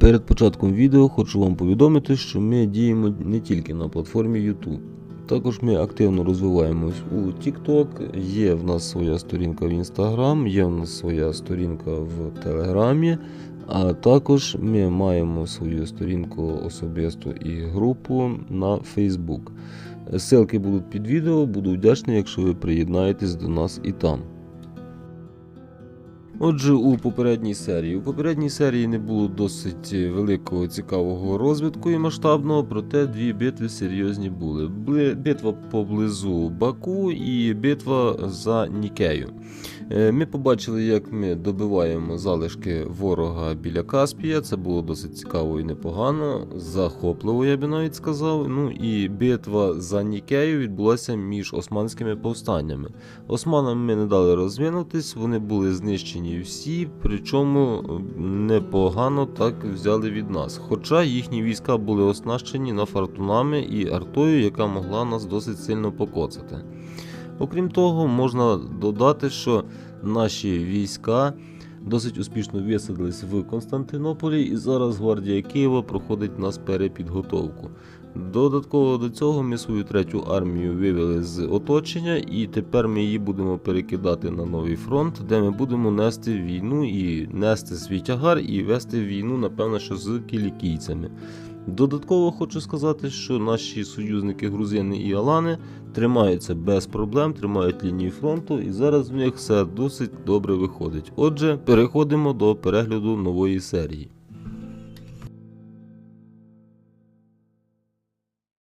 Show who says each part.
Speaker 1: Перед початком відео хочу вам повідомити, що ми діємо не тільки на платформі YouTube. Також ми активно розвиваємось у TikTok, є в нас своя сторінка в Instagram, є в нас своя сторінка в Телеграмі, а також ми маємо свою сторінку особисту і групу на Facebook. Ссылки будуть під відео, буду вдячний, якщо ви приєднаєтесь до нас і там. Отже, у попередній серії. У попередній серії не було досить великого цікавого розвитку і масштабного, проте дві битви серйозні були. Битва поблизу Баку і битва за Нікею. Е, Ми побачили, як ми добиваємо залишки ворога біля Каспія. Це було досить цікаво і непогано, захопливо, я би навіть сказав. Ну і битва за Нікею відбулася між османськими повстаннями. Османам ми не дали розвинутись, вони були знищені всі, причому непогано так взяли від нас. Хоча їхні війська були оснащені нафартунами і артою, яка могла нас досить сильно покоцати. Окрім того, можна додати, що наші війська досить успішно висадились в Константинополі, і зараз гвардія Києва проходить нас перепідготовку. Додатково до цього ми свою третю армію вивели з оточення, і тепер ми її будемо перекидати на новий фронт, де ми будемо нести війну і нести свій тягар і вести війну, напевно, що з кілікійцями. Додатково хочу сказати, що наші союзники грузини і алани тримаються без проблем, тримають лінію фронту, і зараз в них все досить добре виходить. Отже, переходимо до перегляду нової серії.